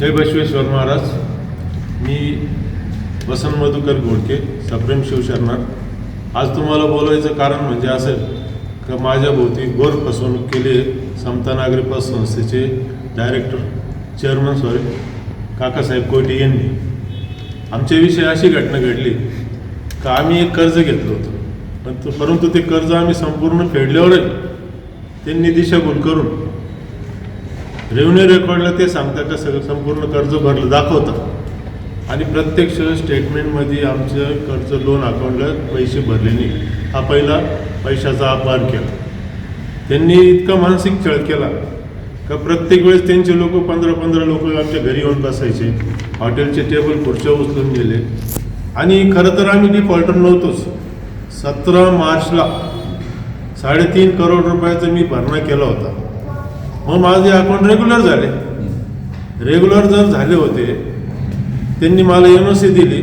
जय बसवेश्वर महाराज. मी वसंत मधुकर घोडके सप्रेम शिवशरणार. आज तुम्हाला बोलवायचं कारण म्हणजे असं का माझ्या भोवती घोर फसवणूक केली आहे. समता नागरी पत संस्थेचे डायरेक्टर चेअरमन सॉरी काकासाहेब कोटे यांनी. आमच्याविषयी अशी घटना घडली का आम्ही एक कर्ज घेतलं होतं. पण परंतु ते कर्ज आम्ही संपूर्ण फेडल्यावरच त्यांनी दिशाभूल करून रेव्हन्यू रेकॉर्डला ते सांगतात का सगळं संपूर्ण कर्ज भरलं दाखवतात आणि प्रत्यक्ष स्टेटमेंटमध्ये आमचं कर्ज लोन अकाउंटला पैसे भरले नाही. हा पहिला पैशाचा अपहार केला. त्यांनी इतका मानसिक छळ केला का प्रत्येक वेळेस त्यांचे लोक पंधरा पंधरा लोक आमच्या घरी येऊन बसायचे हॉटेलचे टेबल खुर्च्या उचलून गेले आणि खरं तर आम्ही डिफॉल्टर नव्हतोच. सतरा मार्चला साडेतीन करोड रुपयाचा मी भरणा केला होता. मग माझे अकाउंट रेग्युलर झाले. रेग्युलर जर झाले होते त्यांनी मला एन ओ सी दिली.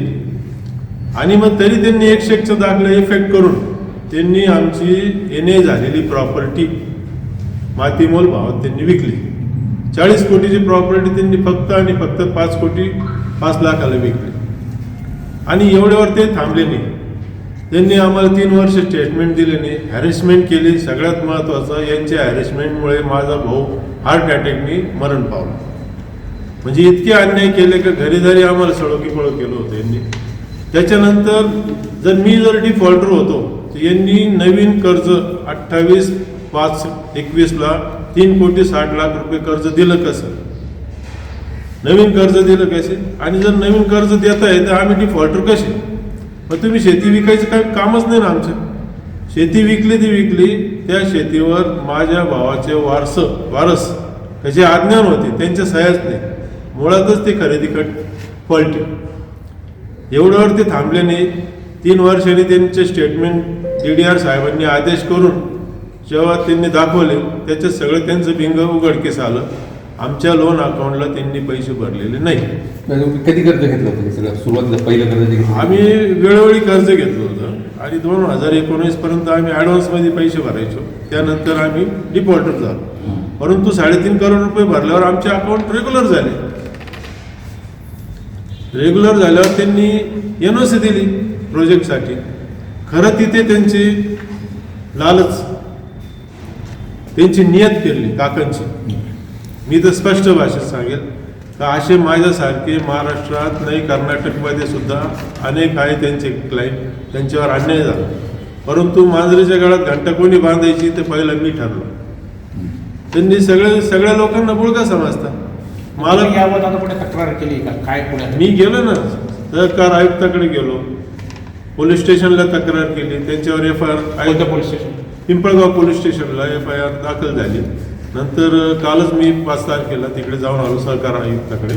आणि मग तरी त्यांनी एक शेकचं दाखला इफेक्ट करून त्यांनी आमची एन ए झालेली प्रॉपर्टी मातीमोल भावात त्यांनी विकली. चाळीस कोटीची प्रॉपर्टी त्यांनी फक्त आणि फक्त पाच कोटी पाच लाखाला विकली. आणि एवढ्यावर ते थांबले नाही. त्यांनी आम्हाला तीन वर्ष स्टेटमेंट दिले नाही हॅरेसमेंट केली. सगळ्यात महत्त्वाचं यांच्या हॅरेसमेंटमुळे माझा भाऊ हार्ट अटॅकनी मरण पावला. म्हणजे इतके अन्याय केले की घरी घरी आम्हाला सळोकी पळो केलं होतं यांनी. त्याच्यानंतर जर मी जर डिफॉल्टर होतो तर यांनी नवीन कर्ज अठ्ठावीस पाच एकवीसला तीन कोटी साठ लाख रुपये कर्ज दिलं कसं? नवीन कर्ज दिलं कसे? आणि जर नवीन कर्ज देत आहे तर आम्ही डिफॉल्टर कसे? मग तुम्ही शेती विकायचं काही कामच नाही ना आमचं. शेती विकली ती विकली त्या शेतीवर माझ्या भावाचे वारस वारस त्याचे आज्ञान होते त्यांच्या सह्याच नाही. मुळातच ते खरेदी कट पलटे एवढ्यावर ते थांबले नाही. तीन वर्षांनी त्यांचे स्टेटमेंट डी डी आर साहेबांनी आदेश करून जेव्हा त्यांनी दाखवले त्याच्यात सगळं त्यांचं बिंग उघडकीस आलं. आमच्या लोन अकाउंटला त्यांनी पैसे भरलेले नाही. तुम्ही कधी कर्ज घेतलं होतं हे सगळं सुरुवातीला पहिलं कर्ज जे घेतलं आम्ही वेळोवेळी कर्ज घेतलं होतं आणि दोन हजार एकोणीस पर्यंत आम्ही ॲडव्हान्समध्ये पैसे भरायचो. त्यानंतर आम्ही डिपॉझिटर झालो. परंतु साडेतीन करोड रुपये भरल्यावर आमचे अकाउंट रेग्युलर झाले. रेग्युलर झाल्यावर त्यांनी एन ओ सी दिली प्रोजेक्टसाठी खरं तिथे त्यांची लालच त्यांची नियत फिरली काकांची. मी तर स्पष्ट भाषेत सांगेल. का असे माझ्यासारखे महाराष्ट्रात नाही कर्नाटकमध्ये सुद्धा अनेक आहे त्यांचे क्लायंट त्यांच्यावर अन्याय झाला. परंतु मांजरीच्या गळ्यात घंटा कोणी बांधायची ते पहिलं मी ठरलो. त्यांनी सगळे सगळ्या लोकांना बुळगा समजतात मला मला यावर आता पुढे तक्रार केली का? काय मी गेलो ना. सहकार आयुक्ताकडे गेलो. पोलीस स्टेशनला तक्रार केली. त्यांच्यावर F I R police station? Pimpalgaon police स्टेशनला एफ आय आर दाखल झाली. नंतर कालच मी पाच तारखेला तिकडे जाऊन आलो सहकार आयुक्ताकडे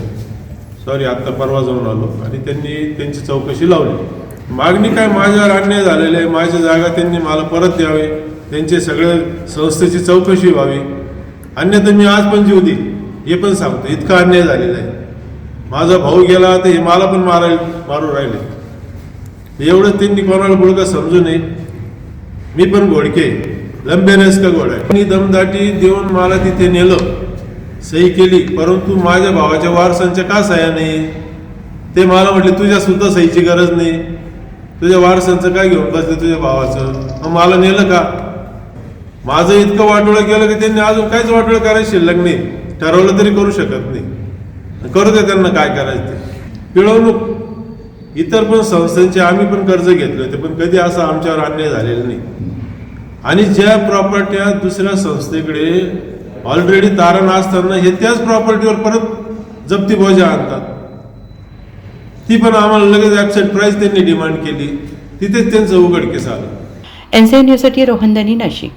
सॉरी आत्ता परवा जाऊन आलो. आणि त्यांनी त्यांची चौकशी लावली. मागणी काय माझ्यावर अन्याय झालेले आहे माझ्या जागा त्यांनी मला परत द्यावे त्यांचे सगळे संस्थेची चौकशी व्हावी. अन्यथा मी आज पण जीव दी हे पण सांगतो इतका अन्याय झालेला आहे. माझा भाऊ गेला तर हे मला पण माराय मारू राहिले. एवढं त्यांनी कोणाला बोलका समजू नये. मी पण घोडके लंबे रेस का आहे? मी दमदाटी देऊन मला तिथे नेलं. सही केली परंतु माझ्या भावाच्या वारसांच्या का सह्या नाही? ते मला म्हटले तुझ्या सुद्धा सहीची गरज नाही. तुझ्या वारसांचं काय घेऊन बसले तुझ्या भावाचं? मग मला नेलं का? माझं इतकं वाटोळं केलं की त्यांनी अजून काहीच वाटोळं करायचं शिल्लक नाही. ठरवलं तरी करू शकत नाही. करू दे त्यांना काय करायचं ते. पिळवणूक. इतर पण संस्थांचे आम्ही पण कर्ज घेतले होते पण कधी असं आमच्यावर अन्याय झालेला नाही. आणि ज्या प्रॉपर्ट्या दुसऱ्या संस्थेकडे ऑलरेडी तारण असताना हे त्याच प्रॉपर्टीवर परत जप्ती बोजा आणतात. ती पण आम्हाला लगेच ॲबसेंट प्राईस त्यांनी डिमांड केली. तिथेच त्यांचं उघडकीस आलं. एनसीएन न्यूजसाठी रोहन दनी नाशिक.